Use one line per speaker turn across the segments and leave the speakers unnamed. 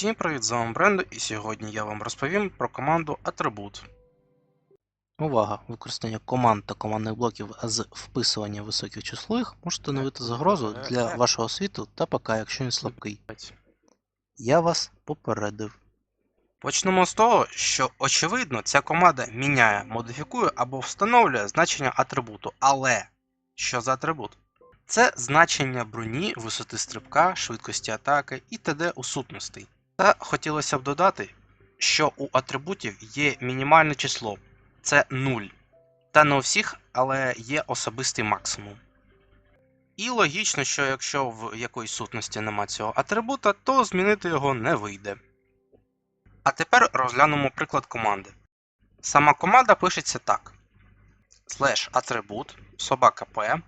Всім привіт, з вами Брендо, і сьогодні я вам розповім про команду Attribute. Увага! Використання команд та командних блоків з вписування високих числових може становити загрозу для вашого світу та ПК, якщо він слабкий. Я вас попередив. Почнемо з того, що очевидно ця команда міняє, модифікує або встановлює значення атрибуту. Але що за атрибут? Це значення броні, висоти стрибка, швидкості атаки і т.д. у сутностей. Та хотілося б додати, що у атрибутів є мінімальне число це 0. Та не у всіх, але є особистий максимум. І логічно, що якщо в якоїсь сутності нема цього атрибута, то змінити його не вийде. А тепер розглянемо приклад команди. Сама команда пишеться так: слеш атрибут, собака P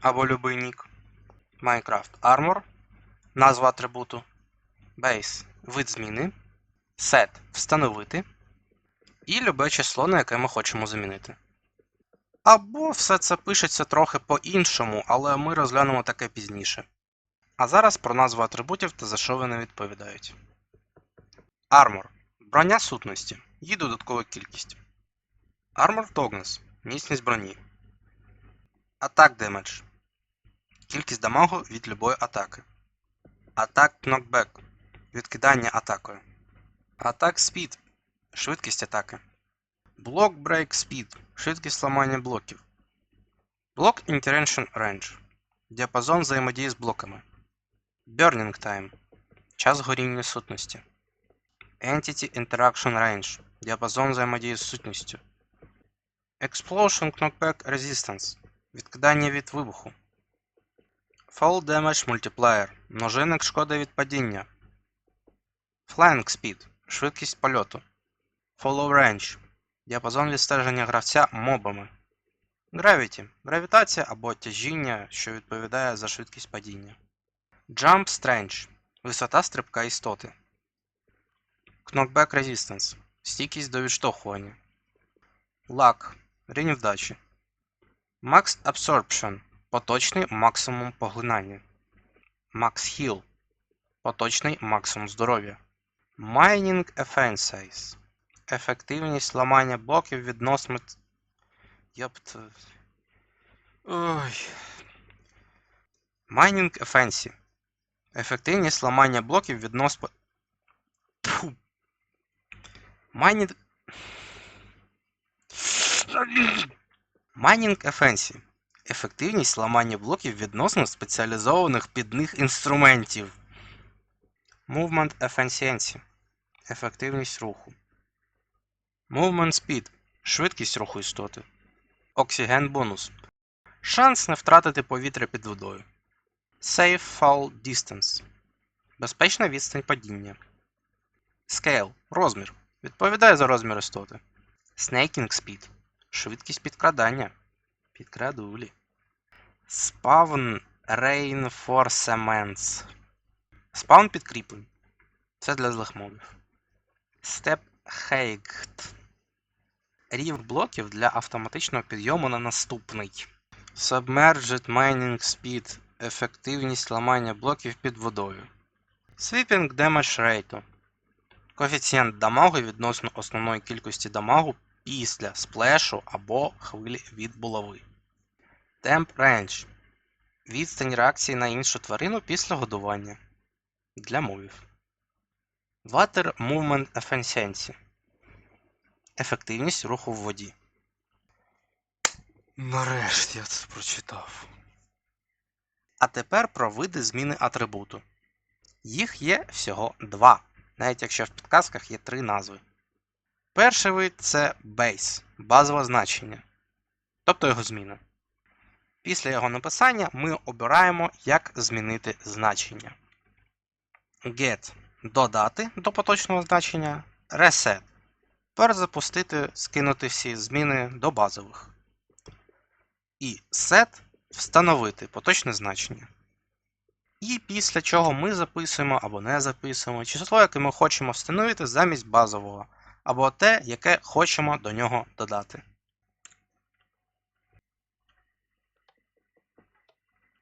або любий нік, Minecraft Armor, назва атрибуту, base вид зміни, set встановити і любе число, на яке ми хочемо замінити. Або все це пишеться трохи по-іншому, але ми розглянемо таке пізніше. А зараз про назву атрибутів та за що вони відповідають. Armor броня сутності, її додаткова кількість. Armor Toughness міцність броні. Attack Damage кількість дамагу від любої атаки. Attack Knockback відкидання атакою. Attack Speed швидкість атаки. Block Break Speed швидкість ламання блоків. Block Interaction Range діапазон взаємодії з блоками. Burning Time час горіння сутності. Entity Interaction Range діапазон взаємодії з сутністю. Explosion Knockback Resistance відкидання від вибуху. Fall Damage Multiplier множинник шкоди від падіння. Flying Speed швидкість польоту. Follow Range діапазон відстеження гравця мобами. Gravity гравітація або тяжіння, що відповідає за швидкість падіння. Jump Strange висота стрибка істоти. Knockback Resistance стійкість до відштовхування. Luck рівень вдачі. Max Absorption поточний максимум поглинання. Max Heal поточний максимум здоров'я. Mining Offensive ефективність ламання блоків відносно. Йопт. Ой. Майнінг Offensive. Ефективність ламання блоків відносно. Тьфу. Майнінг. Майнінг Offensive. Ефективність ламання блоків відносно спеціалізованих під них інструментів. Movement Efficiency. Ефективність руху. Movement Speed швидкість руху істоти. Оксиген бонус. Шанс не втратити повітря під водою. Safe Fall Distance. Безпечна відстань падіння. Scale розмір. Відповідає за розмір істоти. Snaking Speed. Швидкість підкрадання. Підкрадулі. Spawn Reinforcements. Спаун підкріплень. Це для злих мовів. Step Height. Рів блоків для автоматичного підйому на наступний. Submerged Mining Speed. Ефективність ламання блоків під водою. Sweeping Damage Rate. Коефіцієнт дамагу відносно основної кількості дамагу після сплешу або хвилі від булави. Temp Range. Відстань реакції на іншу тварину після годування. Для мовів. Water Movement Efficiency. Ефективність руху в воді. Нарешті я це прочитав. А тепер про види зміни атрибуту. Їх є всього два, навіть якщо в підказках є три назви. Перший вид це base, базове значення, тобто його зміна. Після його написання ми обираємо, як змінити значення. Get додати до поточного значення, reset перезапустити, скинути всі зміни до базових. І set встановити поточне значення. І після чого ми записуємо або не записуємо число, яке ми хочемо встановити замість базового, або те, яке хочемо до нього додати.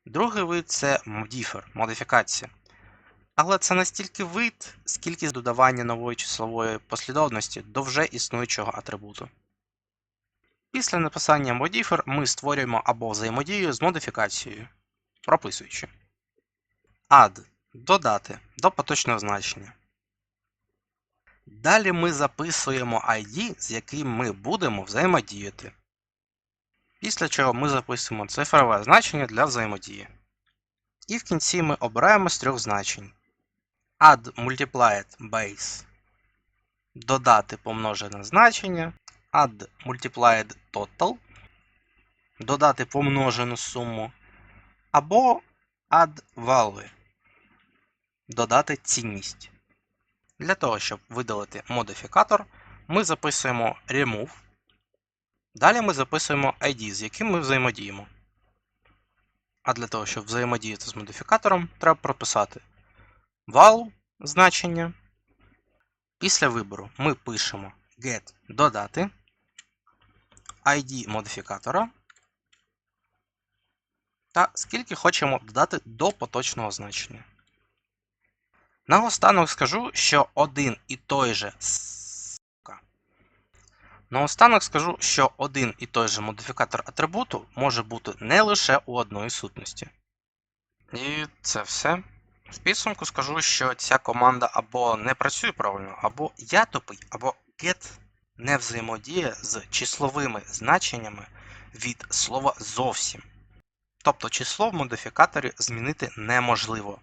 Другий вид це modifier, модифікація. Але це настільки вид, скільки додавання нової числової послідовності до вже існуючого атрибуту. Після написання модіфер ми створюємо або взаємодію з модифікацією, прописуючи add додати до поточного значення. Далі ми записуємо ID, з яким ми будемо взаємодіяти. Після чого ми записуємо цифрове значення для взаємодії. І в кінці ми обираємо з трьох значень. Add multiplied base додати помножене значення, add multiplied total додати помножену суму, або add value додати цінність. Для того, щоб видалити модифікатор, ми записуємо remove. Далі ми записуємо ID, з яким ми взаємодіємо. А для того, щоб взаємодіяти з модифікатором, треба прописати val значення. Після вибору ми пишемо get додати ID модифікатора та скільки хочемо додати до поточного значення. Наостанок скажу, що один і той же. Наостанок скажу, що один і той же модифікатор атрибуту може бути не лише у одної сутності. І це все. В підсумку скажу, що ця команда або не працює правильно, або я тупий, або get не взаємодіє з числовими значеннями від слова зовсім. Тобто число в модифікаторі змінити неможливо.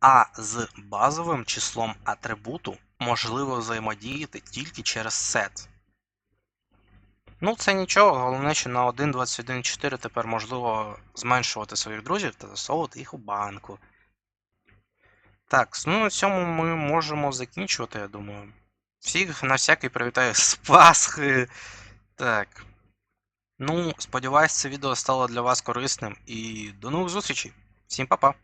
А з базовим числом атрибуту можливо взаємодіяти тільки через set. Ну, це нічого, головне, що на 1.21.4 тепер можливо зменшувати своїх друзів та засовувати їх у банку. Так, ну на цьому ми можемо закінчувати, я думаю. Всіх на всякий привітаю з Пасхи. Так. Ну, сподіваюсь, це відео стало для вас корисним і до нових зустрічей. Всім па-па!